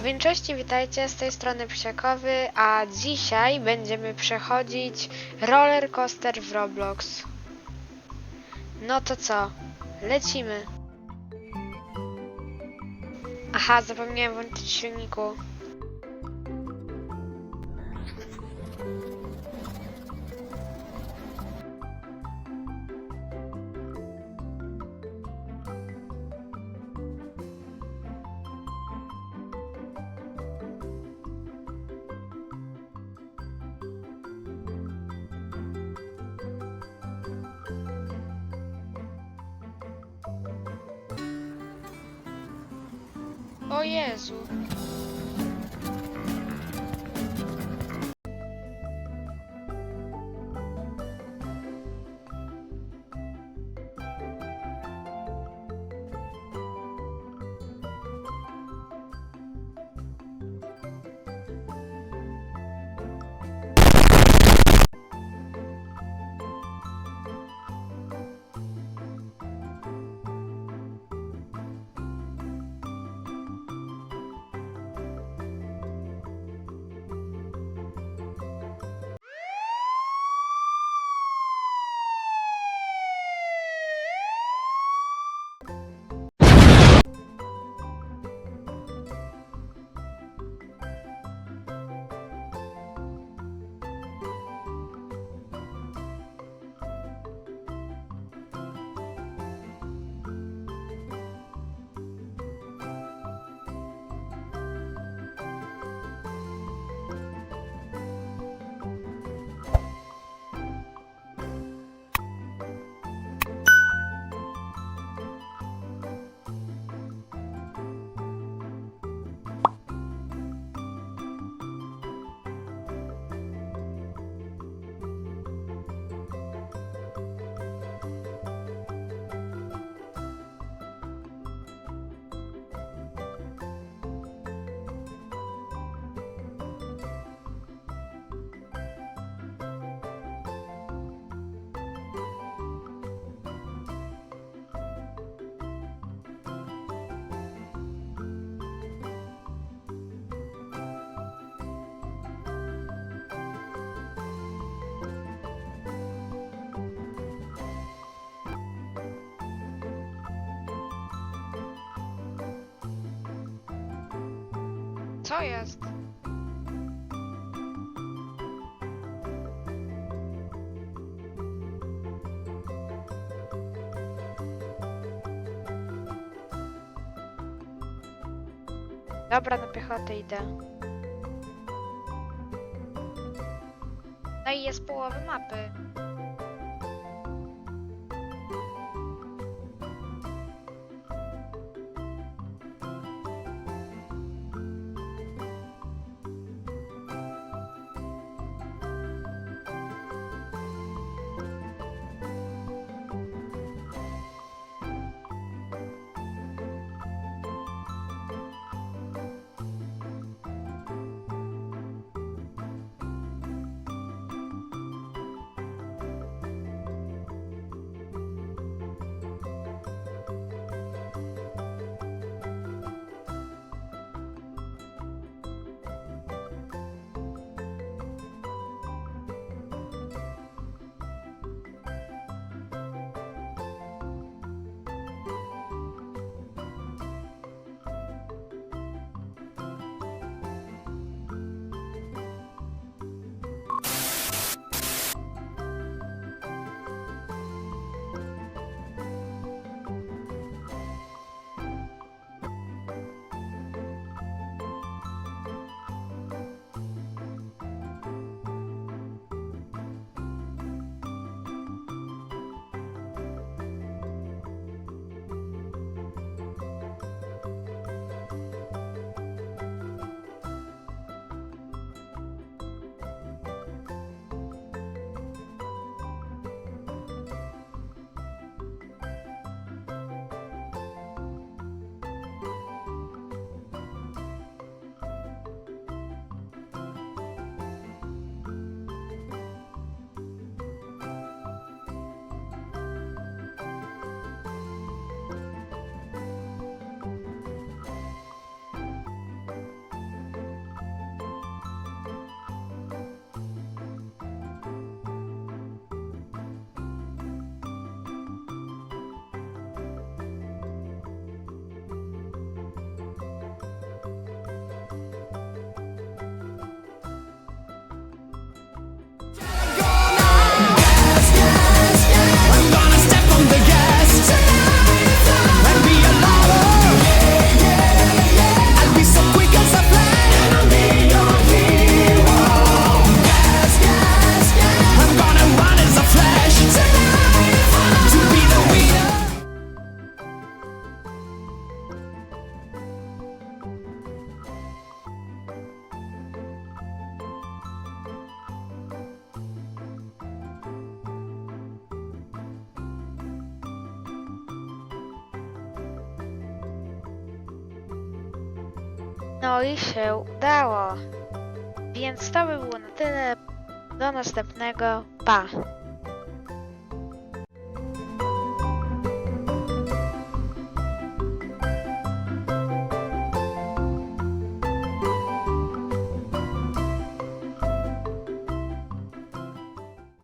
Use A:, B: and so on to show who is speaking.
A: A większości witajcie z tej strony Psiakowy, a dzisiaj będziemy przechodzić roller coaster w Roblox. No to co? Lecimy. Aha, zapomniałem włączyć silniku. O Jezu. Thank you Co jest? Dobra, na piechotę idę. No i jest połowy mapy. No i się udało. Więc to by było na tyle. Do następnego. Pa!